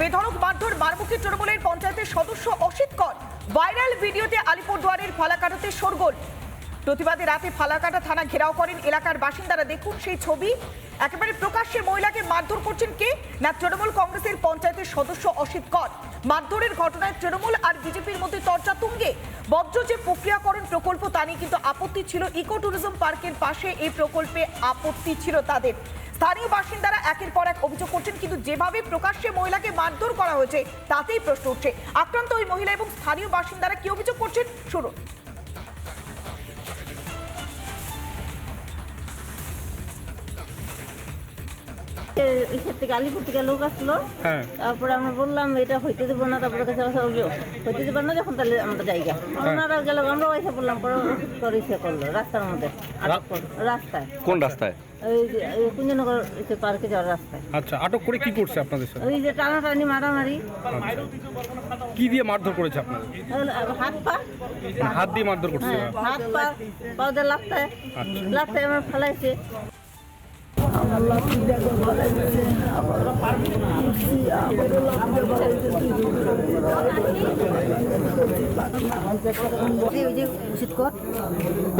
বেধড়ক মারধর মারমুখী তৃণমূলের পঞ্চায়েতের সদস্য অসিত কর। ভাইরাল ভিডিওতে আলিপুরদুয়ারের ফালাকাটাতে শোরগোল। প্রতিবাদে রাতে ফালাকাটা থানা ঘেরাও করেন এলাকার বাসিন্দারা। দেখুন সেই ছবি। একেবারে প্রকাশ্যে মহিলাকে মারধর করছেন কে? না, তৃণমূল কংগ্রেসের পঞ্চায়েতের সদস্য অসিত কর। মারধরের ঘটনায় তৃণমূল আর বিজেপির মধ্যে চর্চা তুঙ্গে। বজ্র যে প্রক্রিয়াকরণ প্রকল্প, তা নিয়ে কিন্তু আপত্তি ছিল। ইকো ট্যুরিজম পার্কের পাশে এই প্রকল্পে আপত্তি ছিল তাদের। স্থানীয় বাসিন্দারা একের পর এক অভিযোগ করছেন কিন্তু যেভাবে প্রকাশ্যে মহিলাকে মারধর করা হয়েছে তাতেই প্রশ্ন উঠছে। আক্রান্ত ওই মহিলা এবং স্থানীয় বাসিন্দারা কি অভিযোগ করছেন? শুনুন। ইসের থেকে আলিপুর থেকে লোক আসলো। হ্যাঁ। তারপরে আমরা বললাম এটা হইতে দেবো না। তারপরে কাছে হইতে দেবো না যখন তাহলে আমরা জায়গা ওনারা গেল আমরা ওইসে বললাম করে করল রাস্তার মধ্যে। রাস্তায়। কোন রাস্তায়? কুঞ্জনগর পার্কে যাওয়ার রাস্তায়। আচ্ছা আটক করে কি করছে আপনাদের সাথে? ওই যে টানাটানি মারামারি। কি দিয়ে মারধর করেছে আপনাদের? হাত পা। মানে হাত দিয়ে মারধর করছে? হ্যাঁ হাত পা পাউদের লাগতায় লাগতায় আমার ফেলাইছে। যে উচিত কর।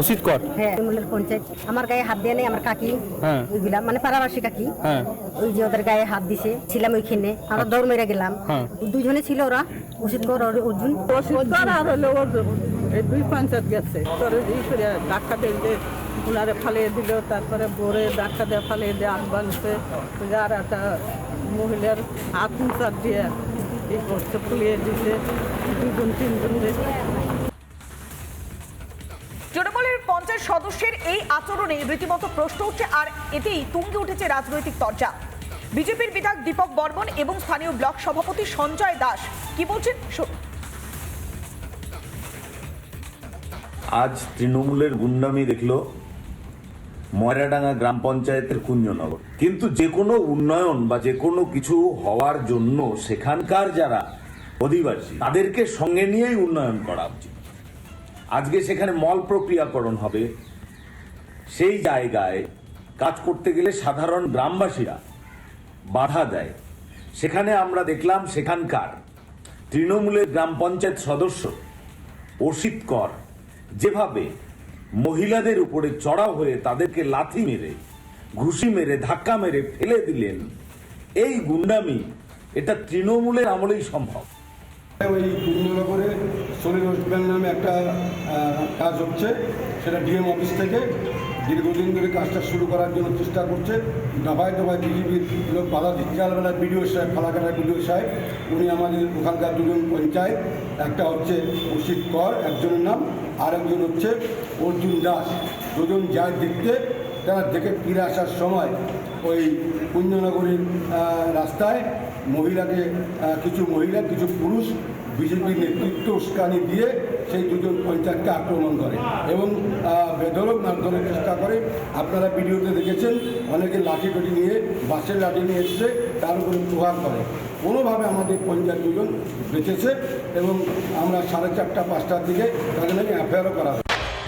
উচিত কর হ্যাঁ তৃণমূলের পঞ্চায়েত। আমার গায়ে হাত দেয় নাই আমার কাকি হ্যাঁ। ওইগুলা মানে পাড়াবাসী কাকি। হ্যাঁ। ওই যে ওদের গায়ে হাত দিছে ছিলাম ওইখানে আমরা দৌড় মেরে গেলাম। হ্যাঁ। দুজনে ছিল ওরা উচিত কর আর অর্জুন। ওষুধ আর হলো অর্জুন। এই দুই পঞ্চায়েত গেছে। তোর ই করে ডাক্তার দিয়ে উনারে ফালিয়ে দিল তারপরে বোরে ডাক্তার দিয়ে ফালিয়ে দিয়ে আট বানছে। আর একটা মহিলার হাত মুচার দিয়ে ই করছে ফুলিয়ে দিছে দুজন তিনজন তৃণমূলের পঞ্চায়েত সদস্যের এই আচরণে রীতিমতো প্রশ্ন উঠছে আর এতেই তুঙ্গে উঠেছে রাজনৈতিক চর্চা বিজেপির বিধায়ক দীপক বর্মন এবং স্থানীয় ব্লক সভাপতি সঞ্জয় দাস কি বলছেন? আজ তৃণমূলের গুন্ডামি দেখল ময়রাডাঙ্গা গ্রাম পঞ্চায়েতের কুঞ্জনগর। কিন্তু যে কোনো উন্নয়ন বা যে কোনো কিছু হওয়ার জন্য সেখানকার যারা অধিবাসী, তাদেরকে সঙ্গে নিয়েই উন্নয়ন করা উচিত। আজকে সেখানে মল প্রক্রিয়াকরণ হবে। সেই জায়গায় কাজ করতে গেলে সাধারণ গ্রামবাসীরা বাধা দেয়। সেখানে আমরা দেখলাম সেখানকার তৃণমূলের গ্রাম পঞ্চায়েত সদস্য অসিত কর যেভাবে মহিলাদের উপরে চড়াও হয়ে তাদেরকে লাথি মেরে, ঘুষি মেরে, ধাক্কা মেরে ফেলে দিলেন। এই গুন্ডামি, এটা তৃণমূলের আমলেই সম্ভব। ওই করে শরীর হসপিটাল নামে একটা কাজ হচ্ছে, সেটা ডিএম অফিস থেকে দীর্ঘদিন ধরে কাজটা শুরু করার জন্য চেষ্টা করছে। দফায় দফায় বিজেপির লোক বাধা দিচ্ছে। আলাদা বিডিও সাহেব ফালাকাটার বিডিও সাহেব, উনি আমাদের ওখানকার দুজন পঞ্চায়েত, একটা হচ্ছে অসিত কর, একজনের নাম আর একজন হচ্ছে অর্জুন দাস। দুজন যায় দেখতে, তারা দেখে ফিরে আসার সময় ওই কুঞ্জনগরীর রাস্তায় মহিলাকে কিছু মহিলা, কিছু পুরুষ বিজেপির নেতৃত্ব উস্কানি দিয়ে সেই দুজন পঞ্চায়েতকে আক্রমণ করে এবং আহ, বেধড়ক মারধরের চেষ্টা করে। আপনারা ভিডিওতে দেখেছেন অনেকে লাঠি টুটি নিয়ে বাসের লাঠি নিয়ে এসছে তার উপরে প্রহার করে। কোনোভাবে আমাদের পঞ্চায়েত দুজন বেঁচেছে এবং আমরা সাড়ে চারটা পাঁচটার দিকে তাদের নামে এফআইআরও করা হয়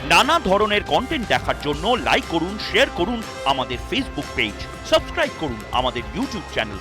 নানা ধরনের কন্টেন্ট দেখার জন্য লাইক করুন শেয়ার করুন আমাদের ফেসবুক পেজ সাবস্ক্রাইব করুন আমাদের ইউটিউব চ্যানেল